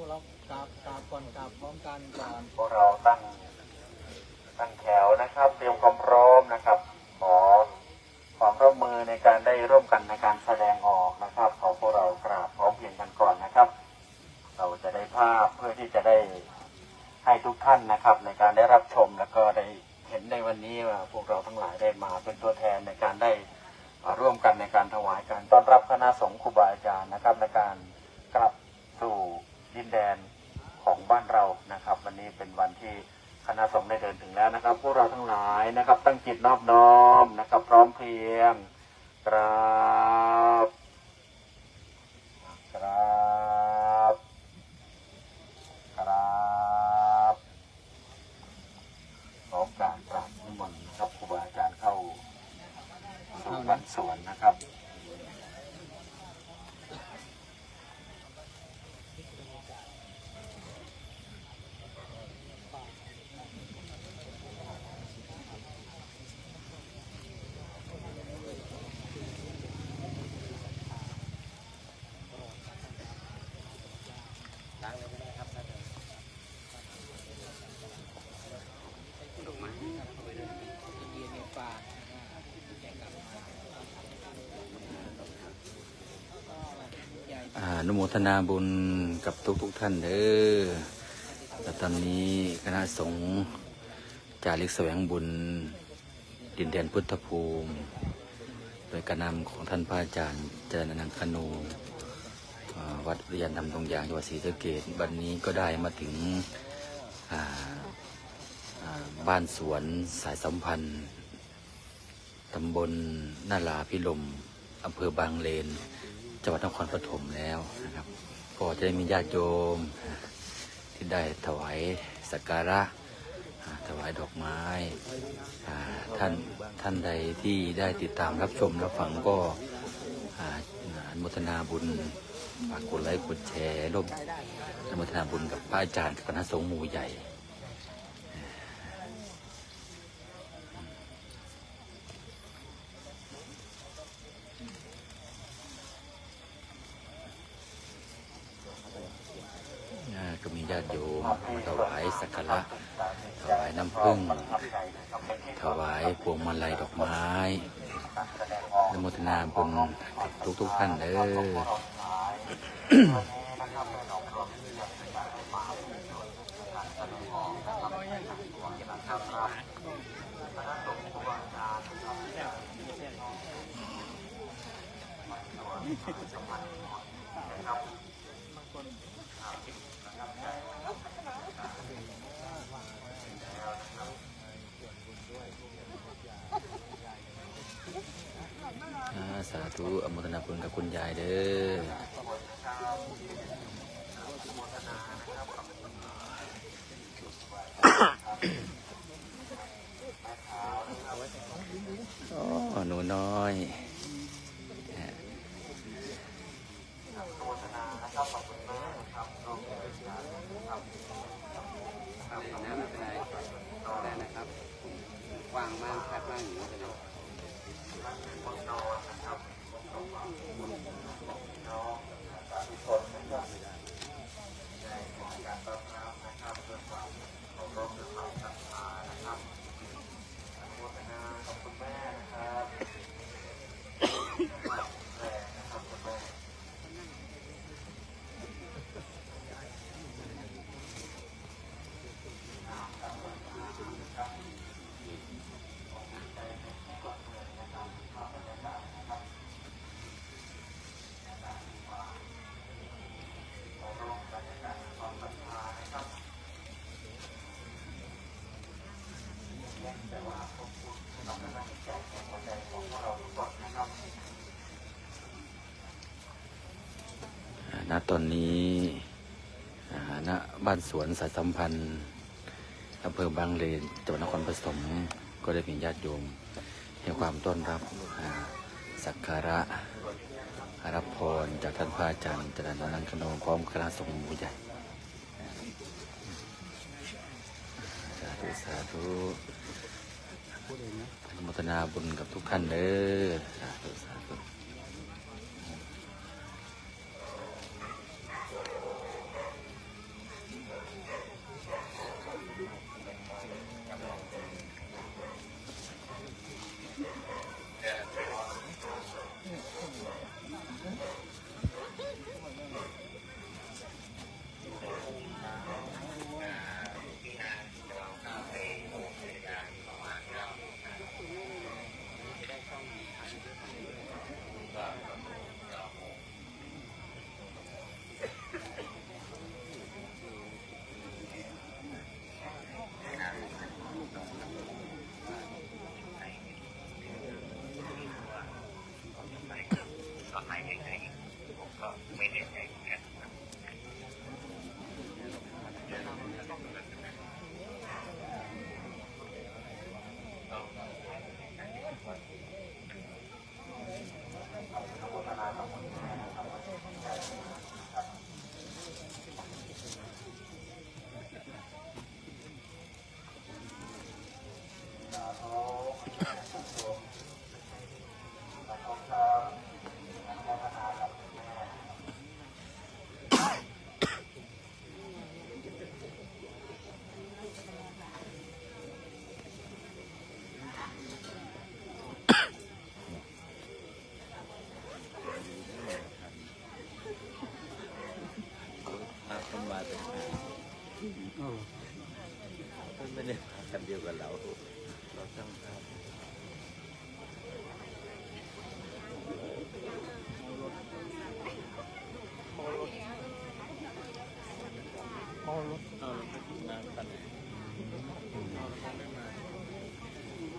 วกเรากราบกราบก่อนกราบพร้อมกันก่อนพวกเราตั้งตั้งแถวนะครับ เตรียมความพร้อมนะครับ ขอความร่วมมือในการได้ร่วมกันในการแสดงออกนะครับ ขอพวกเรากราบพร้อมเพียงกันก่อนนะครับ เราจะได้ภาพเพื่อที่จะได้ให้ทุกท่านนะครับ ในการได้รับชมแล้วก็ได้เห็นในวันนี้ว่าพวกเราทั้งหลายได้มาเป็นตัวแทนในการได้ร่วมกันในการถวายการต้อนรับคณะสงฆ์ครูบาอาจารย์นะครับในการกลับสู่ ดินแดนของบ้านเรานะครับ วันนี้เป็นวันที่คณะสงฆ์ได้เดินถึงแล้วนะครับ พวกเราทั้งหลายนะครับ ตั้งจิตนอบน้อมนะครับ พร้อมเพรียงกราบกราบ ครับขอการกราบนิมนต์นะครับครูบาอาจารย์เข้าสู่วันสวนนะครับ อ่าอนุโมทนาบุญกับทุกทุกท่านเด้อและตอนนี้คณะสงฆ์จาริกแสวงบุญ ดินแดนพุทธภูมิ โดยการนำของท่านพระอาจารย์เจริญนังคโนู วัดเรียนทำตรงยางจังหวัดศรีสะเกษวันนี้ก็ได้มาถึงบ้านสวนสายสัมพันธ์ตำบลนาลาพิลมอำเภอบางเลน จังหวัดนครปฐมแล้วนะครับก็จะได้มีญาติโยมที่ได้ถวายสักการะถวายดอกไม้ท่านท่านใดที่ได้ติดตามรับชมรับฟังก็อนุโมทนาบุญ ฝากกดไลค์กดแชร์ร่วมอนุโมทนาบุญกับพระอาจารย์กับคณะสงฆ์หมู่ใหญ่ก็มีญาติโยมมาถวายสักการะถวายน้ำผึ้งถวายพวงมาลัยดอกไม้อนโมทนาบุญทุกทุกๆท่านเด้อ อ่า สาธุอมทนาคุณกับคุณยายเด้อโอ้หนูน้อย ตอนนี้ณบ้านสวนสายสัมพันธ์อำเภอบางเลนจังหวัดนครปฐมก็ได้มีญาติโยมให้ความต้อนรับสักการะรับพรจากท่านพระอาจารย์จรัญนังคโนพร้อมคณะสงฆ์หมู่ใหญ่สาธุสาธุอนุโมทนาบุญกับทุกท่านเด้อสาธุสาธุ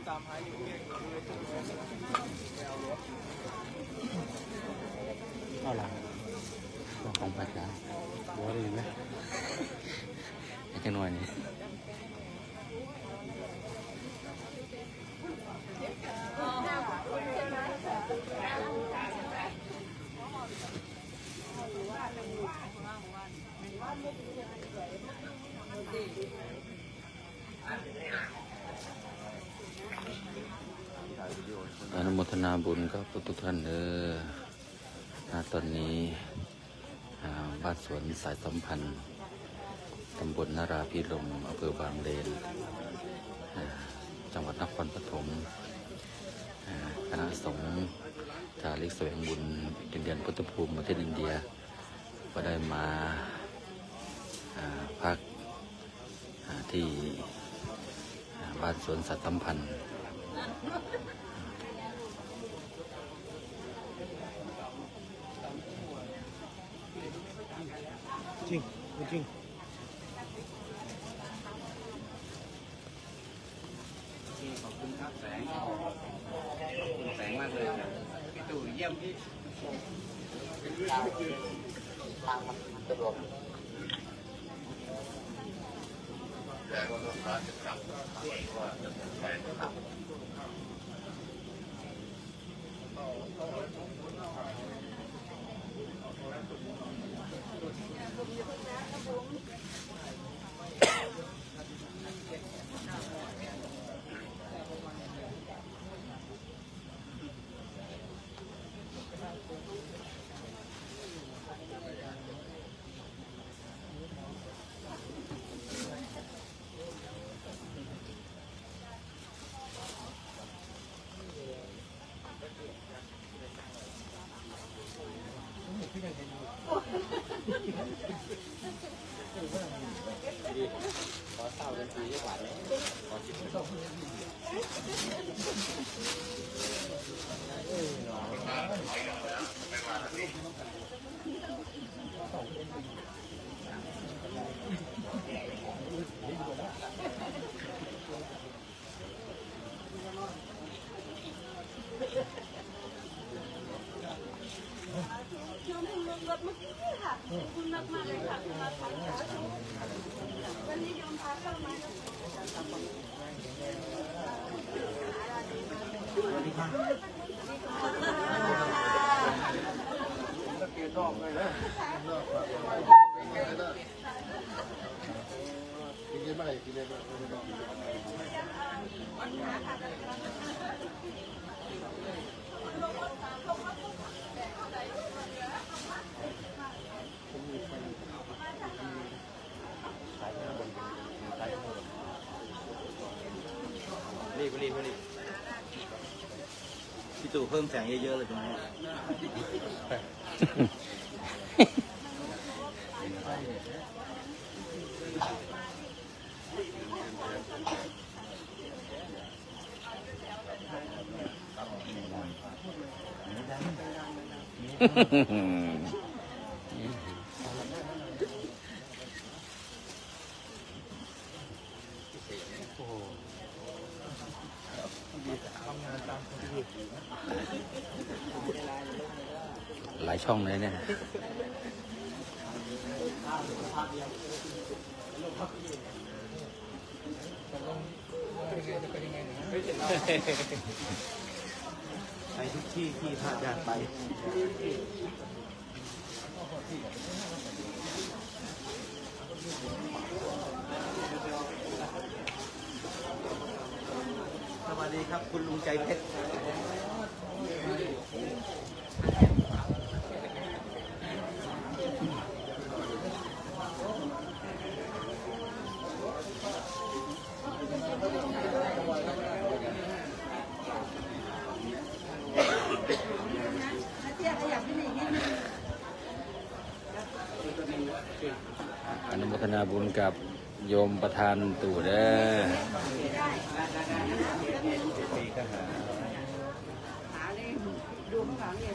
ตามหาอยู่เนี่อยเอาหลังของประจ้าบัวได้ไหมไอ้จังหน่อยนี่ อนุโม ทนาบุญกับทุกท่านเด้อณตอนนี้บ้านสวนสายสัมพันธ์ตำบลนาราพิรมอำเภอบางเลน จังหวัดนครปฐมคณะสงฆ์จาริกแสวงบุญดินเดียนพุทธภูมิประเทศอินเดีย ก็ได้มาอ่าพักอ่าที่บ้านสวนสัตว์สัมพันธ์ จริงจริงขอบคุณครับแสงขอบคุณแสงมากเลยครับพี่ตู่เยี่ยมพี่ช่วงลงร ขอเศร้ากันทีดีว่าเลยขอจิตตกเออ ถเมื่อกี้ค่ะขอบคุณมากมากเลยค่ะที่มาถ่ายภาพวันนี้โยมพาเข้ามารีบรีบรีบพี่ ตู่เพิ่มแสงเยอะๆเลยตรงนี้หล ช่องเลยเนี่ยไปทุกที่ที่พระอาจารย์ไปสวัสดีครับ คุณลุงใจเพชร เตี้ยขยับขึ้น อนุโมทนาบุญกับโยมประธานตู่เด้อปีก็หาหาเลยดูข้างหลังเนี่ย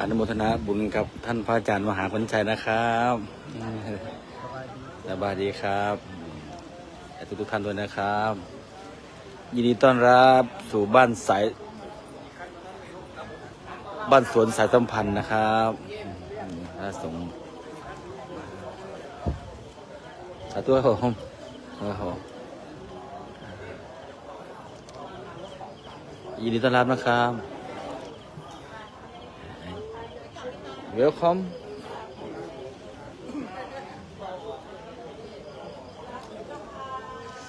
อนุโมทนาบุญกับท่านพระอาจารย์มหาพันชัยนะครับสบายดีครับทุกทุกท่านด้วยนะครับ ยินดีต้อนรับสู่บ้านสาย บ้านสวนสายสัมพันธ์นะครับพระสงฆ์สาธุครับผมครับผมยินดีต้อนรับนะครับ Welcome.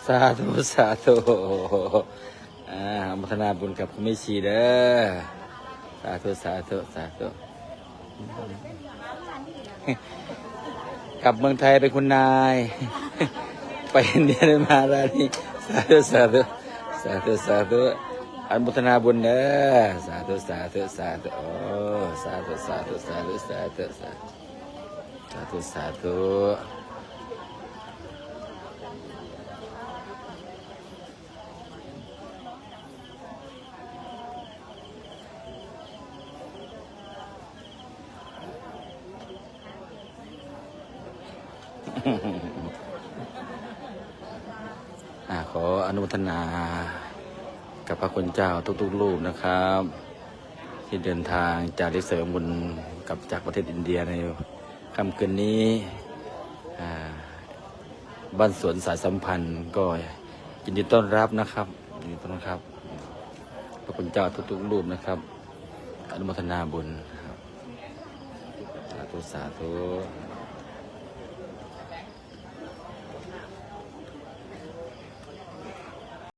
สาธุ สาธุอ่าอนุโมทนาบุญกับคุณแม่ชีเด้อ สาธุ สาธุ สาธุ กลับเมืองไทยเป็นคุณนาย ไปอินเดียได้มาแล้วนี่สาธุ สาธุ สาธุ สาธุ อันบุทนาบุญเด้อสาธุสาธุสาธุโอ้สาธุสาธุสาธุสาธุสาธุสาธุสาธุขออนุทนา กับพระคุณเจ้าทุกๆรูปนะครับ ที่เดินทางจากลิเสริมบุญกับจากประเทศอินเดียในค่ำคืนนี้บ้านสวนสายสัมพันธ์ก็ยินดีต้อนรับนะครับยินดีต้อนรับ พระคุณเจ้าทุกๆรูปนะครับ อนุโมทนาบุญครับสาธุสาธุ